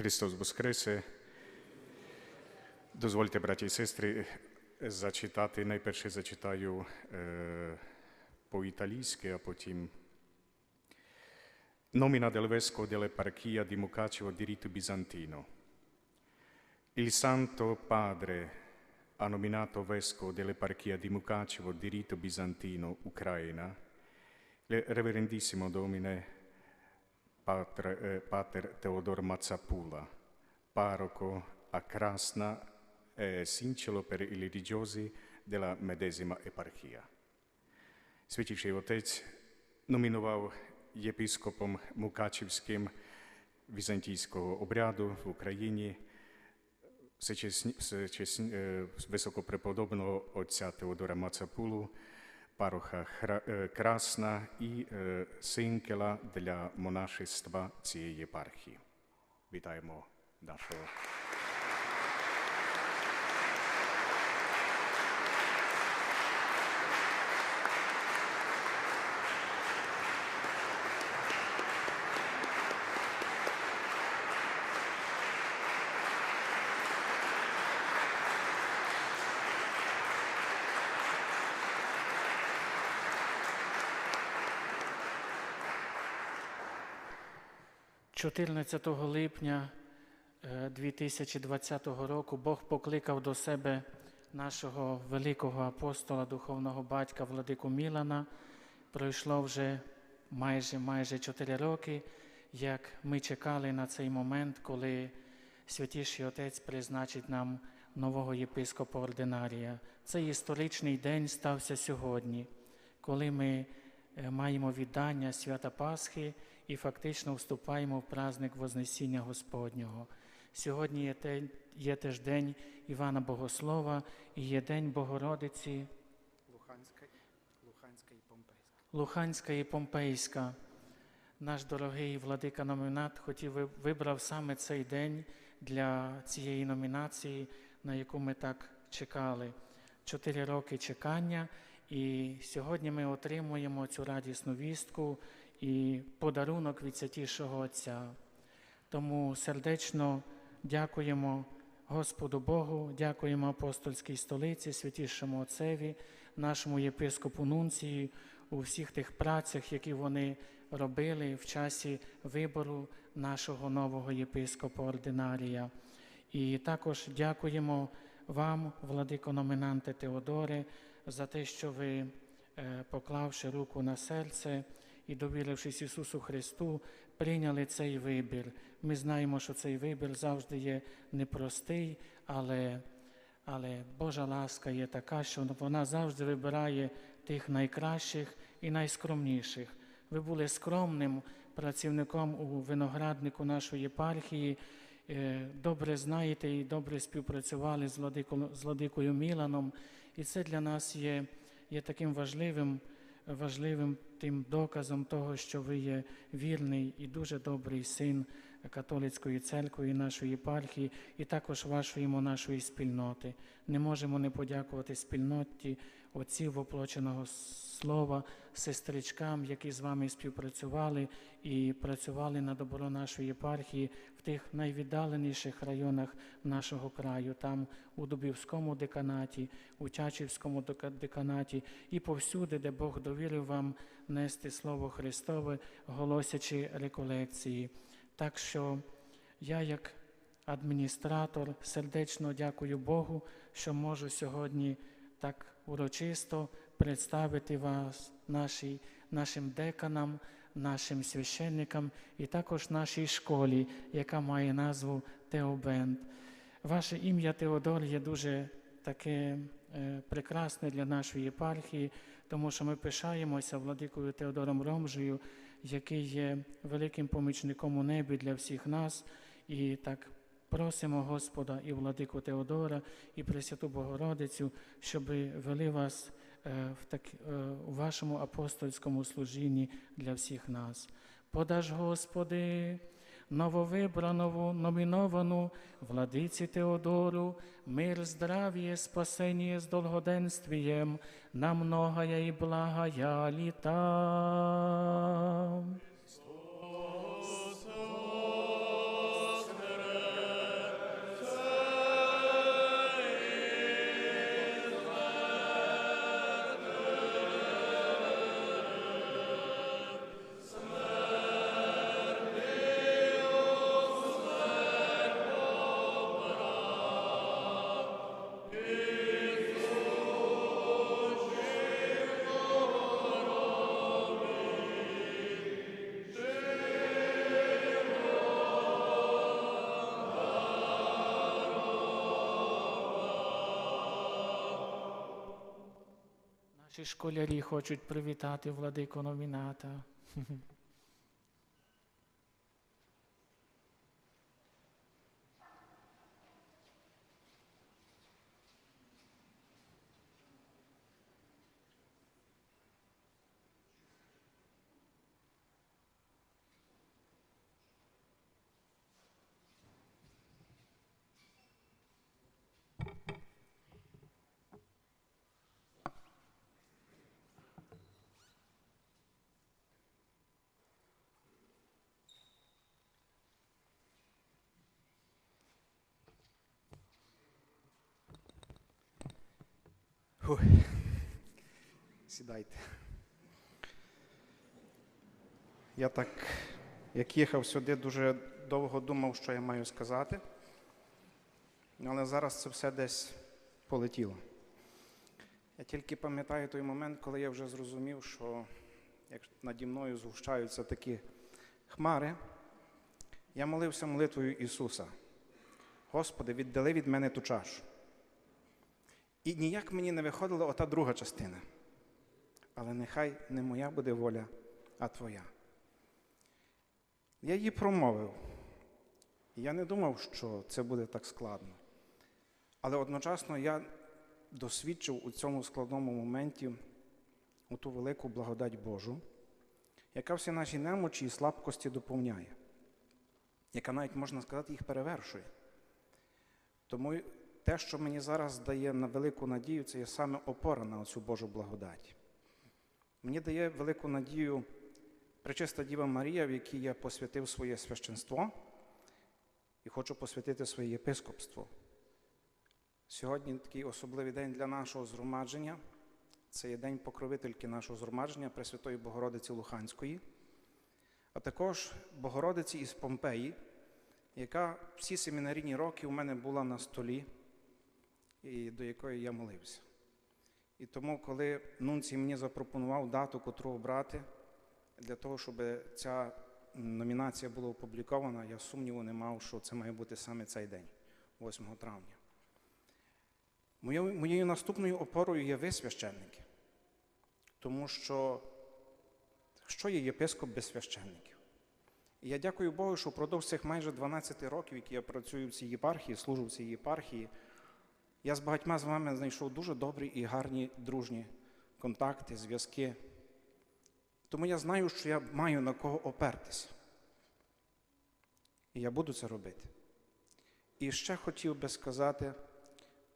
Христос Воскресе. Дозвольте, браті і сестри, зачитати. Найперше зачитаю е, по-італійськи, а потім Nomina del vescovo dell'eparchia di Mucaceo di rito bizantino. Il Santo Padre ha nominato vescovo dell'eparchia di Mucaceo di rito bizantino, Ucraina, il reverendissimo domine Pater, eh, Pater Teodor Mazzapula, parroco a Krasna e sincero per i religiosi della medesima eparchia. Святіший Отець номінував єпископом Мукачівським візантійського обряду в Україні всечесні- всечесні- е, високопреподобного отця Теодора Мацапулу, пароха Хра- е, Красна і е, синкела для монашества цієї єпархії. Вітаємо нашого. – 14 липня е, 2020 року Бог покликав до себе нашого великого апостола, духовного батька Владику Мілана. Пройшло вже майже майже 4 роки, як ми чекали на цей момент, коли Святіший Отець призначить нам нового єпископа ординарія. Цей історичний день стався сьогодні, коли ми е, маємо віддання свята Пасхи і фактично вступаємо в праздник Вознесіння Господнього. Сьогодні є, те, є теж день Івана Богослова і є День Богородиці Луганська, Луганська і Помпейська. Луханська і Помпейська. Наш дорогий владика номінат хотів вибрав саме цей день для цієї номінації, на яку ми так чекали. Чотири роки чекання, і сьогодні ми отримуємо цю радісну вістку і подарунок від святішого Отця. Тому сердечно дякуємо Господу Богу, дякуємо апостольській столиці, святішому Отцеві, нашому єпископу Нунції у всіх тих працях, які вони робили в часі вибору нашого нового єпископа ординарія. І також дякуємо вам, владико номінанте Теодоре, за те, що ви, е, поклавши руку на серце і довірившись Ісусу Христу, прийняли цей вибір. Ми знаємо, що цей вибір завжди є непростий, але, але Божа ласка є така, що вона завжди вибирає тих найкращих і найскромніших. Ви були скромним працівником у винограднику нашої єпархії. Е, Добре знаєте і добре співпрацювали з владикою Міланом. І це для нас є, є таким важливим, важливим тим доказом того, що ви є вірний і дуже добрий син католицької церкви нашої єпархії, і також вашої нашої спільноти. Не можемо не подякувати спільноті отців воплоченого слова, сестричкам, які з вами співпрацювали і працювали на добро нашої єпархії в тих найвіддаленіших районах нашого краю, там у Дубівському деканаті, у Чачівському деканаті і повсюди, де Бог довірив вам нести Слово Христове, голосячи реколекції. Так що я, як адміністратор, сердечно дякую Богу, що можу сьогодні так урочисто представити вас нашій, нашим деканам, нашим священникам і також нашій школі, яка має назву Теобенд. Ваше ім'я Теодор є дуже таке е, прекрасне для нашої єпархії, тому що ми пишаємося владикою Теодором Ромжею, який є великим помічником у небі для всіх нас. І так просимо Господа і владику Теодора, і Пресвяту Богородицю, щоб вели вас е, в так, е, у вашому апостольському служінні для всіх нас. Подаж, Господи, нововибрану, номіновану владиці Теодору, мир, здравие, спасение с долгоденствием, на многая и благая літа. Чи школярі хочуть привітати владику номіната? Фух. Сідайте. Я так, як їхав сюди, дуже довго думав, що я маю сказати. Але зараз це все десь полетіло. Я тільки пам'ятаю той момент, коли я вже зрозумів, що як наді мною згущаються такі хмари, я молився молитвою Ісуса. Господи, віддали від мене ту чашу. І ніяк мені не виходила ота друга частина. Але нехай не моя буде воля, а твоя. Я її промовив. Я не думав, що це буде так складно. Але одночасно я досвідчив у цьому складному моменті у ту велику благодать Божу, яка всі наші немочі і слабкості доповняє, яка навіть, можна сказати, їх перевершує. Тому те, що мені зараз дає на велику надію, це є саме опора на цю Божу благодать. Мені дає велику надію Пречиста Діва Марія, в якій я посвятив своє священство і хочу посвятити своє єпископство. Сьогодні такий особливий день для нашого згромадження. Це є день покровительки нашого згромадження Пресвятої Богородиці Луханської, а також Богородиці із Помпеї, яка всі семінарійні роки у мене була на столі і до якої я молився. І тому, коли Нунцій мені запропонував дату, котру обрати, для того, щоб ця номінація була опублікована, я сумніву не мав, що це має бути саме цей день, 8 травня. Моєю, моєю наступною опорою є ви, священники, тому що що є єпископ без священників? І я дякую Богу, що впродовж цих майже 12 років, які я працюю в цій єпархії, служу в цій єпархії, я з багатьма з вами знайшов дуже добрі і гарні дружні контакти, зв'язки. Тому я знаю, що я маю на кого опертися. І я буду це робити. І ще хотів би сказати,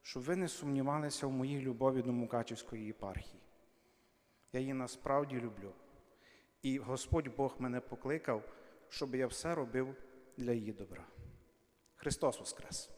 щоб ви не сумнівалися в моїй любові до Мукачівської єпархії. Я її насправді люблю. І Господь Бог мене покликав, щоб я все робив для її добра. Христос Воскрес!